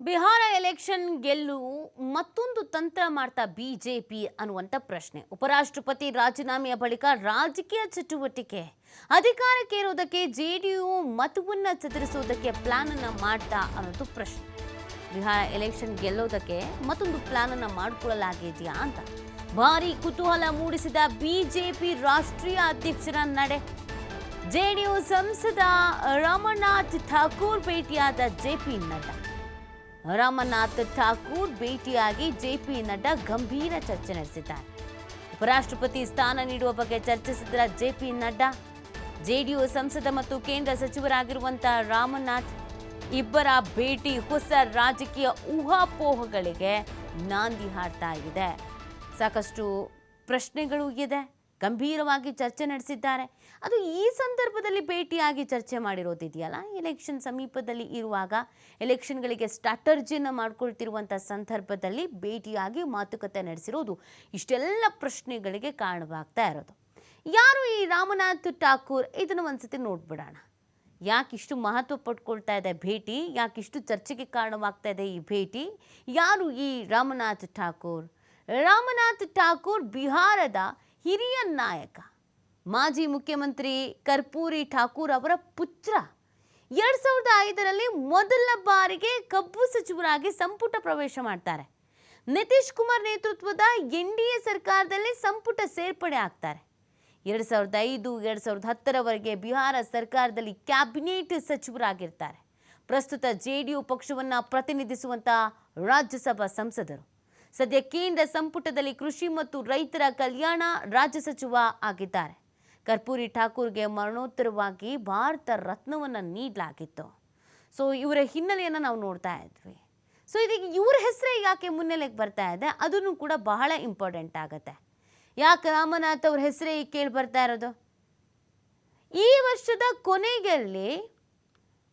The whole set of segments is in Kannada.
ಬಿಹಾರ ಎಲೆಕ್ಷನ್ ಗೆಲ್ಲು ಮತ್ತೊಂದು ತಂತ್ರ ಮಾಡ್ತಾ ಬಿಜೆಪಿ ಅನ್ನುವಂಥ ಪ್ರಶ್ನೆ. ಉಪರಾಷ್ಟ್ರಪತಿ ರಾಜೀನಾಮೆಯ ಬಳಿಕ ರಾಜಕೀಯ ಚಟುವಟಿಕೆ. ಅಧಿಕಾರಕ್ಕೆ ಇರೋದಕ್ಕೆ ಜೆಡಿಯು ಮತವನ್ನ ಚದುರಿಸೋದಕ್ಕೆ ಪ್ಲಾನ್ ಅನ್ನ ಮಾಡ್ತಾ ಅನ್ನೋದು ಪ್ರಶ್ನೆ. ಬಿಹಾರ ಎಲೆಕ್ಷನ್ ಗೆಲ್ಲೋದಕ್ಕೆ ಮತ್ತೊಂದು ಪ್ಲಾನ್ ಅನ್ನ ಮಾಡಿಕೊಳ್ಳಲಾಗಿದೆಯಾ ಅಂತ. ಭಾರಿ ಕುತೂಹಲ ಮೂಡಿಸಿದ ಬಿಜೆಪಿ ರಾಷ್ಟ್ರೀಯ ಅಧ್ಯಕ್ಷರ ನಡೆ. ಜೆಡಿಯು ಸಂಸದ ರಾಮನಾಥ್ ಠಾಕೂರ್ ಭೇಟಿಯಾದ ಜೆಪಿ ನಡ್ಡಾ. ರಾಮನಾಥ್ ಠಾಕೂರ್ ಭೇಟಿಯಾಗಿ ಜೆಪಿ ನಡ್ಡಾ ಗಂಭೀರ ಚರ್ಚೆ ನಡೆಸಿದ್ದಾರೆ. ಉಪರಾಷ್ಟ್ರಪತಿ ಸ್ಥಾನ ನೀಡುವ ಬಗ್ಗೆ ಚರ್ಚಿಸಿದ ಜೆಪಿ ನಡ್ಡಾ, ಜೆಡಿಯು ಸಂಸದ ಮತ್ತು ಕೇಂದ್ರ ಸಚಿವರಾಗಿರುವಂತಹ ರಾಮನಾಥ್, ಇಬ್ಬರ ಭೇಟಿ ಹೊಸ ರಾಜಕೀಯ ಊಹಾಪೋಹಗಳಿಗೆ ನಾಂದಿ ಹಾಡ್ತಾ ಇದೆ. ಸಾಕಷ್ಟು ಪ್ರಶ್ನೆಗಳು ಇದೆ. ಗಂಭೀರವಾಗಿ ಚರ್ಚೆ ನಡೆಸಿದ್ದಾರೆ. ಅದು ಈ ಸಂದರ್ಭದಲ್ಲಿ ಭೇಟಿಯಾಗಿ ಚರ್ಚೆ ಮಾಡಿರೋದಿದೆಯಲ್ಲ? ಎಲೆಕ್ಷನ್ ಸಮೀಪದಲ್ಲಿ ಇರುವಾಗ ಎಲೆಕ್ಷನ್ಗಳಿಗೆ ಸ್ಟ್ರಾಟರ್ಜಿಯನ್ನು ಮಾಡ್ಕೊಳ್ತಿರುವಂಥ ಸಂದರ್ಭದಲ್ಲಿ ಭೇಟಿಯಾಗಿ ಮಾತುಕತೆ ನಡೆಸಿರೋದು ಇಷ್ಟೆಲ್ಲ ಪ್ರಶ್ನೆಗಳಿಗೆ ಕಾರಣವಾಗ್ತಾ ಇರೋದು. ಯಾರು ಈ ರಾಮನಾಥ್ ಠಾಕೂರ್? ಇದನ್ನು ಒಂದ್ಸತಿ ನೋಡ್ಬಿಡೋಣ. ಯಾಕಿಷ್ಟು ಮಹತ್ವ ಪಡ್ಕೊಳ್ತಾ ಇದೆ ಭೇಟಿ? ಯಾಕಿಷ್ಟು ಚರ್ಚೆಗೆ ಕಾರಣವಾಗ್ತಾ ಇದೆ ಈ ಭೇಟಿ? ಯಾರು ಈ ರಾಮನಾಥ್ ಠಾಕೂರ್? ರಾಮನಾಥ್ ಠಾಕೂರ್ ಬಿಹಾರದ ಹಿರಿಯ ನಾಯಕ, ಮಾಜಿ ಮುಖ್ಯಮಂತ್ರಿ ಕರ್ಪೂರಿ ಠಾಕೂರ್ ಅವರ ಪುತ್ರ. ಎರಡ್ ಸಾವಿರದ ಐದರಲ್ಲಿ ಮೊದಲ ಬಾರಿಗೆ ಕಬ್ಬು ಸಚಿವರಾಗಿ ಸಂಪುಟ ಪ್ರವೇಶ ಮಾಡ್ತಾರೆ. ನಿತೀಶ್ ಕುಮಾರ್ ನೇತೃತ್ವದ ಎನ್ ಡಿ ಸರ್ಕಾರದಲ್ಲಿ ಸಂಪುಟ ಸೇರ್ಪಡೆ ಆಗ್ತಾರೆ. ಎರಡು ಸಾವಿರದ ಐದು, ಎರಡು ಸಾವಿರದ ಹತ್ತರವರೆಗೆ ಬಿಹಾರ ಸರ್ಕಾರದಲ್ಲಿ ಕ್ಯಾಬಿನೆಟ್ ಸಚಿವರಾಗಿರ್ತಾರೆ. ಪ್ರಸ್ತುತ ಜೆ ಡಿ ಯು ಪಕ್ಷವನ್ನು ಪ್ರತಿನಿಧಿಸುವಂಥ ರಾಜ್ಯಸಭಾ ಸಂಸದರು. ಸದ್ಯ ಕೇಂದ್ರ ಸಂಪುಟದಲ್ಲಿ ಕೃಷಿ ಮತ್ತು ರೈತರ ಕಲ್ಯಾಣ ರಾಜ್ಯ ಸಚಿವ ಆಗಿದ್ದಾರೆ. ಕರ್ಪೂರಿ ಠಾಕೂರ್ಗೆ ಮರಣೋತ್ತರವಾಗಿ ಭಾರತ ರತ್ನವನ್ನು ನೀಡಲಾಗಿತ್ತು. ಸೊ ಇವರ ಹಿನ್ನೆಲೆಯನ್ನು ನಾವು ನೋಡ್ತಾ ಇದ್ವಿ. ಸೊ ಇದೀಗ ಇವ್ರ ಹೆಸರೇ ಯಾಕೆ ಮುನ್ನೆಲೆಗೆ ಬರ್ತಾ ಇದೆ? ಅದನ್ನು ಕೂಡ ಬಹಳ ಇಂಪಾರ್ಟೆಂಟ್ ಆಗುತ್ತೆ. ಯಾಕೆ ರಾಮನಾಥ್ ಅವ್ರ ಹೆಸರೇ ಈಗ ಕೇಳಿ ಬರ್ತಾ ಇರೋದು? ಈ ವರ್ಷದ ಕೊನೆಯಲ್ಲಿ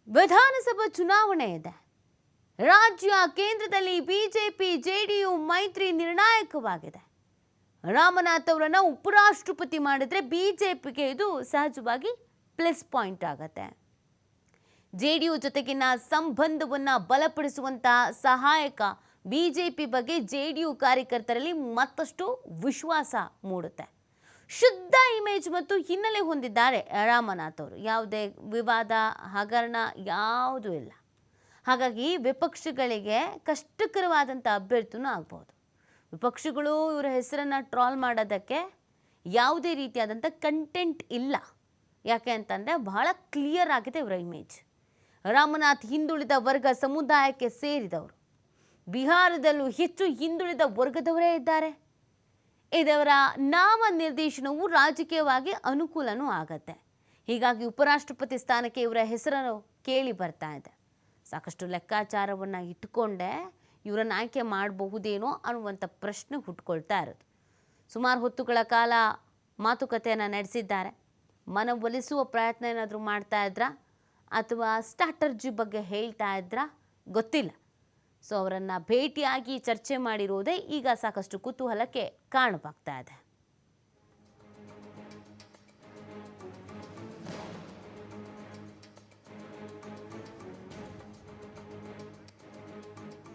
ವಿಧಾನಸಭಾ ಚುನಾವಣೆ ಇದೆ. ರಾಜ್ಯ ಕೇಂದ್ರದಲ್ಲಿ ಬಿಜೆಪಿ, ಜೆಡಿಯು ಮೈತ್ರಿ ನಿರ್ಣಾಯಕವಾಗಿದೆ. ರಾಮನಾಥ್ ಅವರನ್ನು ಉಪರಾಷ್ಟ್ರಪತಿ ಮಾಡಿದ್ರೆ ಬಿಜೆಪಿಗೆ ಇದು ಸಹಜವಾಗಿ ಪ್ಲಸ್ ಪಾಯಿಂಟ್ ಆಗತ್ತೆ. ಜೆಡಿಯು ಜೊತೆಗಿನ ಸಂಬಂಧವನ್ನು ಬಲಪಡಿಸುವಂತಹ ಸಹಾಯಕ ಬಿಜೆಪಿ ಬಗ್ಗೆ ಜೆ ಡಿ ಜೆಡಿಯು ಕಾರ್ಯಕರ್ತರಲ್ಲಿ ಮತ್ತಷ್ಟು ವಿಶ್ವಾಸ ಮೂಡುತ್ತೆ. ಶುದ್ಧ ಇಮೇಜ್ ಮತ್ತು ಹಿನ್ನೆಲೆ ಹೊಂದಿದ್ದಾರೆ ರಾಮನಾಥ್ ಅವರು. ಯಾವುದೇ ವಿವಾದ ಹಗರಣ ಯಾವುದೂ ಇಲ್ಲ. ಹಾಗಾಗಿ ವಿಪಕ್ಷಗಳಿಗೆ ಕಷ್ಟಕರವಾದಂಥ ಅಭ್ಯರ್ಥಿನೂ ಆಗ್ಬೋದು. ವಿಪಕ್ಷಗಳು ಇವರ ಹೆಸರನ್ನು ಟ್ರಾಲ್ ಮಾಡೋದಕ್ಕೆ ಯಾವುದೇ ರೀತಿಯಾದಂಥ ಕಂಟೆಂಟ್ ಇಲ್ಲ. ಯಾಕೆ ಅಂತಂದರೆ ಬಹಳ ಕ್ಲಿಯರ್ ಆಗಿದೆ ಇವರ ಇಮೇಜ್ ರಾಮನಾಥ್ ಹಿಂದುಳಿದ ವರ್ಗ ಸಮುದಾಯಕ್ಕೆ ಸೇರಿದವರು. ಬಿಹಾರದಲ್ಲೂ ಹೆಚ್ಚು ಹಿಂದುಳಿದ ವರ್ಗದವರೇ ಇದ್ದಾರೆ. ಇದವರ ನಾಮ ನಿರ್ದೇಶನವು ರಾಜಕೀಯವಾಗಿ ಅನುಕೂಲನೂ ಆಗತ್ತೆ. ಹೀಗಾಗಿ ಉಪರಾಷ್ಟ್ರಪತಿ ಸ್ಥಾನಕ್ಕೆ ಇವರ ಹೆಸರನ್ನು ಕೇಳಿ ಬರ್ತಾ ಇದೆ. ಸಾಕಷ್ಟು ಲೆಕ್ಕಾಚಾರವನ್ನು ಇಟ್ಟುಕೊಂಡೇ, ಇವರನ್ನು ಆಯ್ಕೆ ಮಾಡಬಹುದೇನೋ ಅನ್ನುವಂಥ ಪ್ರಶ್ನೆ ಹುಟ್ಕೊಳ್ತಾ ಇರೋದು. ಸುಮಾರು ಹೊತ್ತುಗಳ ಕಾಲ ಮಾತುಕತೆಯನ್ನು ನಡೆಸಿದ್ದಾರೆ. ಮನವೊಲಿಸುವ ಪ್ರಯತ್ನ ಏನಾದರೂ ಮಾಡ್ತಾ ಇದ್ರಾ? ಅಥವಾ ಸ್ಟ್ರಾಟರ್ಜಿ ಬಗ್ಗೆ ಹೇಳ್ತಾ ಇದ್ರಾ? ಗೊತ್ತಿಲ್ಲ. ಸೊ, ಅವರನ್ನು ಭೇಟಿಯಾಗಿ ಚರ್ಚೆ ಮಾಡಿರೋದೇ ಈಗ ಸಾಕಷ್ಟು ಕುತೂಹಲಕ್ಕೆ ಕಾರಣವಾಗ್ತಾ ಇದೆ.